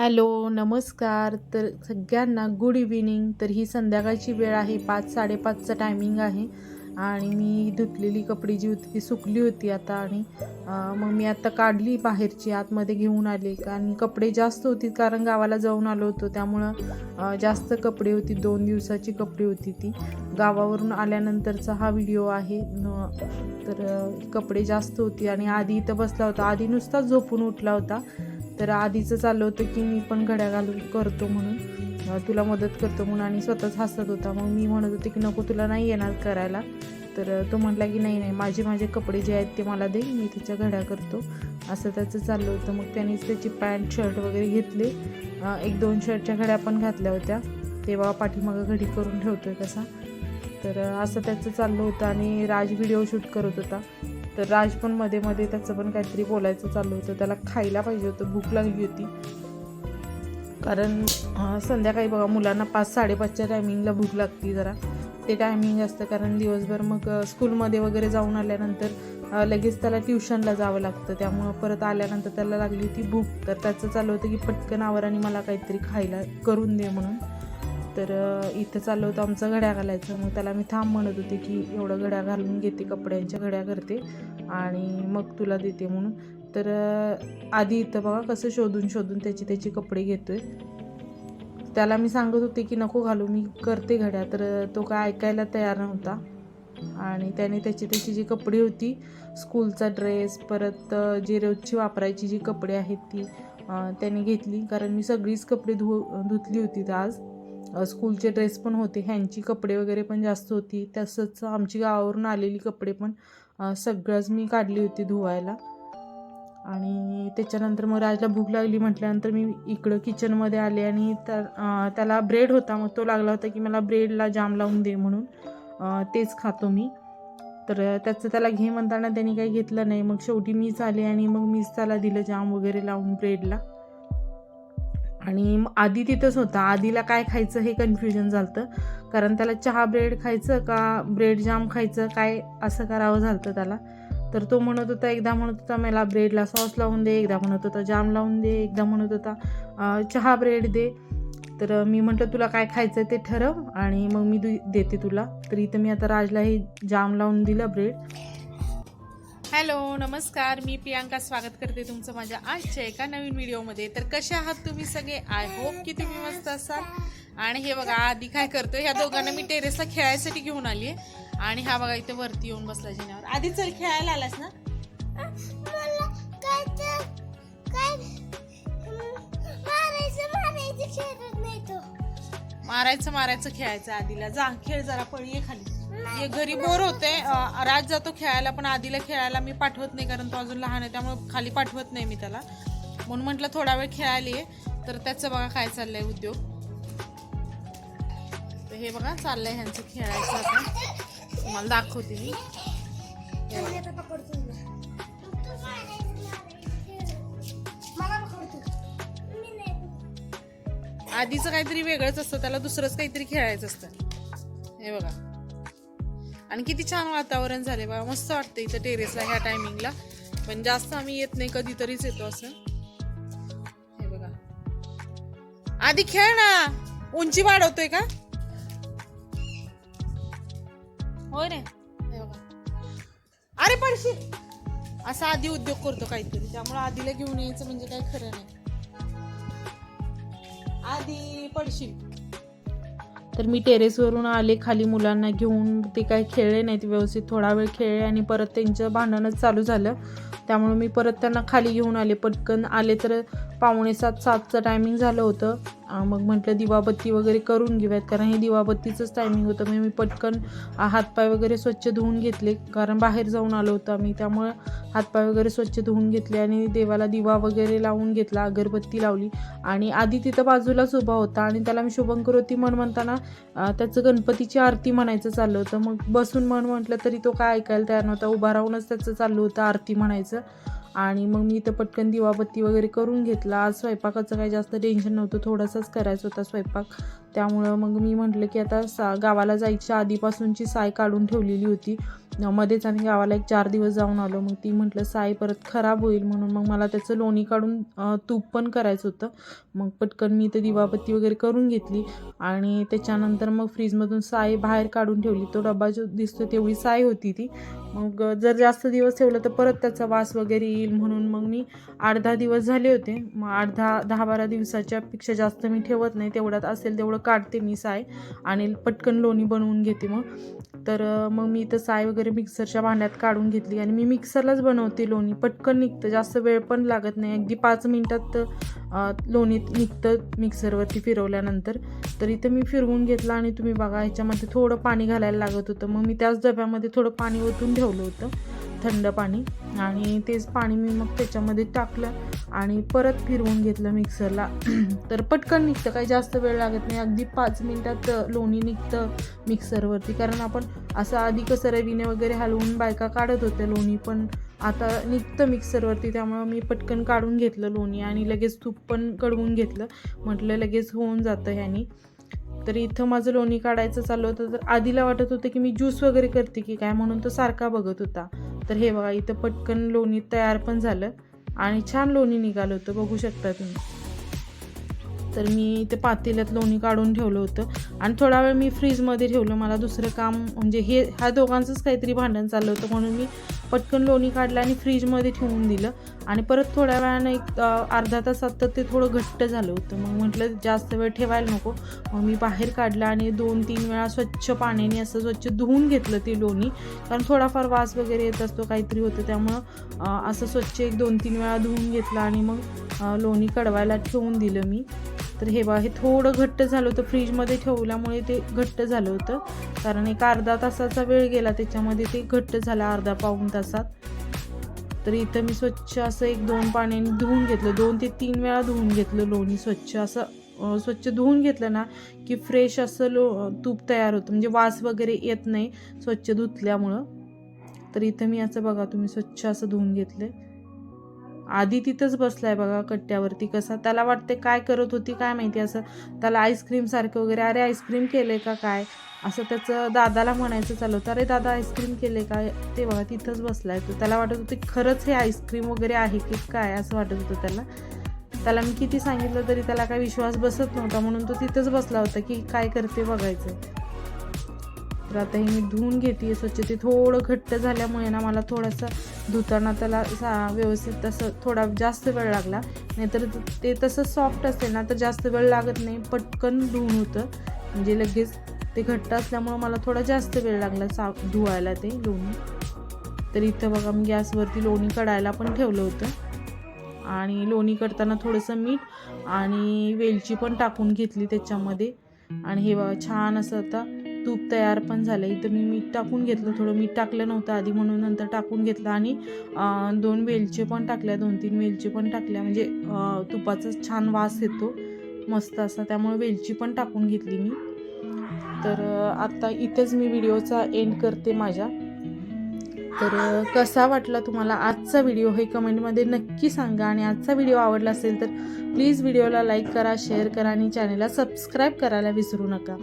Hello नमस्कार. तर सगळ्यांना गुड इव्हिनिंग तर ही संध्याकाळची वेळ आहे. पाच साडेपाचचं टायमिंग आहे. आणि मी धुतलेली कपडे जी होती ती सुकली होती आता आणि मग मी आता काढली बाहेरची. आतमध्ये घेऊन आले. आणि कपडे जास्त होती कारण गावाला जाऊन आलो होतो. त्यामुळं जास्त कपडे होती. दोन दिवसाची कपडे होती ती. गावावरून आल्यानंतरचा हा व्हिडिओ आहे. तर कपडे जास्त होती आणि आधी इथं बसला होता. आधी नुसताच झोपून उठला होता. तर आधीचं चाललं होतं की मी पण घड्या घालून करतो म्हणून. तुला मदत करतो म्हणून आणि स्वतःच हसत होता. मग मी म्हणत होते की नको तुला नाही येणार करायला. तर तो म्हटला की नाही नाही माझे माझे कपडे जे आहेत ते मला दे मी तिच्या घड्या करतो. असं त्याचं चाललं होतं. मग त्यानेच त्याची पॅन्ट शर्ट वगैरे घेतले. एक दोन शर्टच्या घड्या पण घातल्या होत्या. तेव्हा पाठीमागं घडी करून ठेवतोय कसा तर असं त्याचं चाललं होतं आणि राज व्हिडिओ शूट करत होता. तर राज पण मध्ये मध्ये त्याचं पण काहीतरी बोलायचं चालू होतं. त्याला खायला पाहिजे होतं. भूक लागली होती. कारण संध्याकाळी बघा मुलांना पाच साडेपाचच्या टायमिंगला भूक लागती जरा. ते टायमिंग असतं कारण दिवसभर मग स्कूलमध्ये वगैरे जाऊन आल्यानंतर लगेच त्याला ट्युशनला जावं लागतं. त्यामुळं परत आल्यानंतर त्याला लागली होती भूक. तर त्याचं चालू होतं की पटकन आवर आणि मला काहीतरी खायला करून दे म्हणून. तर इथं चाललं होतं आमचं घड्या घालायचं. मग त्याला मी थांब म्हणत होते की एवढं घड्या घालून घेते कपड्यांच्या घड्या करते आणि मग तुला देते म्हणून. तर आधी इथं बघा कसं शोधून शोधून त्याची त्याची कपडे घेतोय. त्याला मी सांगत होते की नको घालू मी करते घड्या. तर तो काय ऐकायला तयार नव्हता आणि त्याने त्याची त्याची जी कपडे होती स्कूलचा ड्रेस परत जे जी रोजची वापरायची जी कपडे आहेत ती त्याने घेतली. कारण मी सगळीच कपडे धु धुतली होती आज. स्कूलचे ड्रेस पण होते. ह्यांची कपडे वगैरे पण जास्त होती. तसंच आमची गावावरून आलेली कपडे पण सगळंच मी काढली होती धुवायला. आणि त्याच्यानंतर मग राजला भूक लागली म्हटल्यानंतर मी इकडं किचनमध्ये आले आणि त्या त्याला ब्रेड होता. मग तो लागला होता की मला ब्रेडला जाम लावून दे म्हणून. तेच खातो मी. तर त्याचं त्याला घे म्हणताना त्यांनी काही घेतलं नाही. मग शेवटी मीच आले आणि मग मीच त्याला दिलं जाम वगैरे लावून ब्रेडला आणि मग आधी तिथंच होता. आधीला काय खायचं हे कन्फ्युजन झालं कारण त्याला चहा ब्रेड खायचं का ब्रेड जाम खायचं? काय असं करावं झालं त्याला. तर तो म्हणत होता एकदा म्हणत होता मला ब्रेडला सॉस लावून दे एकदा म्हणत होता जाम लावून दे एकदा म्हणत होता चहा ब्रेड दे. तर मी म्हटलं तुला काय खायचं ते ठरव आणि मग मी दु- देते तुला. तर इथं मी आता राजला हे जाम लावून दिलं ब्रेड हॅलो नमस्कार. मी प्रियांका स्वागत करते तुमचं माझ्या आजच्या एका नवीन व्हिडिओमध्ये. तर कसे आहात तुम्ही सगळे? आय होप की तुम्ही मस्त असाल. आणि हे बघा आधी काय करतोय ह्या दोघांना मी टेरेसला खेळायसाठी घेऊन आली आहे आणि हा बघा इथे वरती येऊन बसला जिन्यावर. आधी चल खेळायला आलास ना? मारायचं मारायचं खेळायचं आधीला. जा खेळ जरा पळी खाली घरी बोर होते. राज जातो खेळायला पण आधीला खेळायला मी पाठवत नाही कारण तो अजून लहान आहे त्यामुळे खाली पाठवत नाही मी त्याला. म्हणून म्हटलं थोडा वेळ खेळाली आहे तर त्याचं बघा काय चाललंय उद्योग. तर हे बघा चाललंय ह्यांचं खेळायचं आता. तुम्हाला दाखवते मी. आधीचं काहीतरी वेगळंच असतं त्याला दुसरंच काहीतरी खेळायचं असतं. हे बघा. आणि किती छान वातावरण झाले बघा. मस्त वाटतं इथं टेरेसला ह्या टायमिंगला पण जास्त आम्ही येत नाही कधीतरीच येतो असं. हे बघा. आधी खेळ ना. उंची वाढवतोय का? होय रे. हे बघा. अरे पडशी असा आधी उद्योग करतो काहीतरी. त्यामुळे आधीला घेऊन यायचं म्हणजे काही खरं नाही. आधी पडशील. तर मी टेरेसवरून आले खाली मुलांना घेऊन ते काही खेळले नाहीत व्यवस्थित थोडा वेळ खेळले आणि परत त्यांचं भांडणच चालू झालं. त्यामुळे मी परत त्यांना खाली घेऊन आले. पटकन आले तर पावणे सात सातचं टायमिंग झालं होतं. मग म्हटलं दिवाबत्ती वगैरे करून घेऊयात कारण हे दिवाबत्तीचंच टायमिंग होतं. मग मी पटकन हातपाय वगैरे स्वच्छ धुवून घेतले कारण बाहेर जाऊन आलो होतो आम्ही. त्यामुळं हातपाय वगैरे स्वच्छ धुवून घेतले आणि देवाला दिवा वगैरे लावून घेतला अगरबत्ती लावली. आणि आधी तिथं बाजूलाच उभा होता आणि त्याला मी शुभंकरोती म्हण म्हणताना त्याचं गणपतीची आरती म्हणायचं चाललं होतं. मग बसून म्हण म्हटलं तरी तो काय ऐकायला तयार नव्हता. उभा राहूनच त्याचं चाललं होतं आरती म्हणायचं. आणि मग मी इथं पटकन दिवाबत्ती वगैरे करून घेतला. आज स्वयंपाकाचं काही जास्त टेन्शन नव्हतं. थोडासाच करायचं होता स्वयंपाक. त्यामुळं मग मी म्हटलं की आता सा गावाला जायच्या आधीपासूनची साय काढून ठेवलेली होती. मध्येच आम्ही गावाला एक चार दिवस जाऊन आलो. मग ती म्हटलं साय परत खराब होईल म्हणून. मग मला त्याचं लोणी काढून तूप पण करायचं होतं. मग पटकन मी इथं दिवाबत्ती वगैरे करून घेतली आणि त्याच्यानंतर मग फ्रीजमधून साय बाहेर काढून ठेवली. तो डबा जो दिसतो तेवढी साय होती ती. मग जर जास्त दिवस ठेवलं तर परत त्याचा वास वगैरे येईल म्हणून मग मी आठ दहा दिवस झाले होते. मग आठ दहा दहा बारा दिवसाच्या पेक्षा जास्त मी ठेवत नाही. तेवढ्यात असेल तेवढं काढते मी साय आणि पटकन लोणी बनवून घेते मग. तर मग मी इथं साय वगैरे मिक्सरच्या भांड्यात काढून घेतली आणि मी मिक्सरलाच बनवते लोणी. पटकन निघतं जास्त वेळ पण लागत नाही. अगदी पाच मिनटात लोणीत निघतं मिक्सरवरती फिरवल्यानंतर. तर इथं मी फिरवून घेतलं आणि तुम्ही बघा ह्याच्यामध्ये थोडं पाणी घालायला लागत होतं. मग मी त्याच डब्यामध्ये थोडं पाणी ओतून ठेवलं होतं. थंड पाणी आणि तेच पाणी मी मग त्याच्यामध्ये टाकलं आणि परत फिरवून घेतलं मिक्सरला. तर पटकन निघतं काही जास्त वेळ लागत नाही. अगदी पाच मिनटात लोणी निघतं मिक्सरवरती. कारण आपण असं आधी कसं रवीने वगैरे हलवून बायका काढत होत्या लोणी पण आता निघतं मिक्सरवरती. त्यामुळं मी पटकन काढून घेतलं लोणी आणि लगेच तूप पण कडवून घेतलं. म्हटलं लगेच होऊन जातं ह्यानी. तर इथं माझं लोणी काढायचं चाललं होतं तर आधीला वाटत होतं की मी ज्यूस वगैरे करते की काय म्हणून तो सारखा बघत होता. तर हे बघा इथं पटकन लोणी तयार पण झालं आणि छान लोणी निघालं होतं बघू शकता तुम्ही. तर मी इथे पातेल्यात लोणी काढून ठेवलं होतं आणि थोडा वेळ मी फ्रीजमध्ये ठेवलं. मला दुसरं काम म्हणजे हे ह्या दोघांचंच काहीतरी भांडण चाललं होतं म्हणून मी पटकन लोणी काढलं आणि फ्रीजमध्ये ठेवून दिलं. आणि परत थोड्या वेळानं एक अर्धा तासात तर ते थोडं घट्ट झालं होतं. मग म्हटलं जास्त वेळ ठेवायला नको. मग मी बाहेर काढलं आणि दोन तीन वेळा स्वच्छ पाण्याने असं स्वच्छ धुवून घेतलं ते लोणी. कारण थोडाफार वास वगैरे येत असतो काहीतरी होतं. त्यामुळं असं स्वच्छ एक दोन तीन वेळा धुवून घेतलं आणि मग लोणी कडवायला ठेवून दिलं मी. तर हे बा हे थोडं घट्ट झालं होतं फ्रीजमध्ये ठेवल्यामुळे ते घट्ट झालं होतं. कारण एक अर्धा तासाचा वेळ गेला त्याच्यामध्ये ते घट्ट झालं अर्धा पाऊण तासात. तर इथं मी स्वच्छ असं एक दोन पाण्याने धुवून घेतलं. दोन ते तीन वेळा धुवून घेतलं लोणी स्वच्छ. असं स्वच्छ धुवून घेतलं ना की फ्रेश असं लो तूप तयार होतं. म्हणजे वास वगैरे येत नाही स्वच्छ धुतल्यामुळं. तर इथं मी असं बघा तुम्ही स्वच्छ असं धुवून घेतले आधी तिथंच बसलाय बघा कट्ट्यावरती कसा त्याला वाटते काय करत होती काय माहिती असं त्याला आईस्क्रीम सारखं वगैरे अरे आईस्क्रीम केले का काय? असं त्याचं दादाला म्हणायचं चालू होतं अरे दादा आईस्क्रीम केले काय ते बघा तिथंच बसलाय तर त्याला वाटत होतं खरंच हे आईस्क्रीम वगैरे आहे की काय असं वाटत होतं त्याला. त्याला मी किती सांगितलं तरी त्याला काही विश्वास बसत नव्हता म्हणून तो तिथंच बसला होता की काय करते बघायचं. तर आता हे मी धुवून घेते स्वच्छ ते थोडं घट्ट झाल्यामुळे ना मला थोडंसं धुताना त्याला सा व्यवस्थित तसं थोडा जास्त वेळ लागला. नाहीतर ते तसं सॉफ्ट असेल ना तर जास्त वेळ लागत नाही. पटकन धुवून होतं. म्हणजे लगेच ते घट्ट असल्यामुळं मला थोडा जास्त वेळ लागला सा धुवायला ते लोणी. तर इथं बघा मी गॅसवरती लोणी कढायला पण ठेवलं होतं. आणि लोणी करताना थोडंसं मीठ आणि वेलची पण टाकून घेतली त्याच्यामध्ये. आणि हे बघा छान असं आता तूप तयार पण झालं. इथं मी मीठ टाकून घेतलं. थोडं मीठ टाकलं नव्हतं आधी म्हणून नंतर टाकून घेतलं आणि दोन वेलचे पण टाकल्या. दोन तीन वेलचे पण टाकल्या. म्हणजे तुपाचा छान वास येतो. मस्त असा. त्यामुळे वेलची पण टाकून घेतली मी. तर आत्ता इथेच मी व्हिडिओचा एंड करते माझ्या. तर कसा वाटला तुम्हाला आजचा व्हिडिओ हे कमेंटमध्ये नक्की सांगा. आणि आजचा व्हिडिओ आवडला असेल तर प्लीज व्हिडिओला लाईक करा शेअर करा आणि चॅनलला सबस्क्राईब करायला विसरू नका.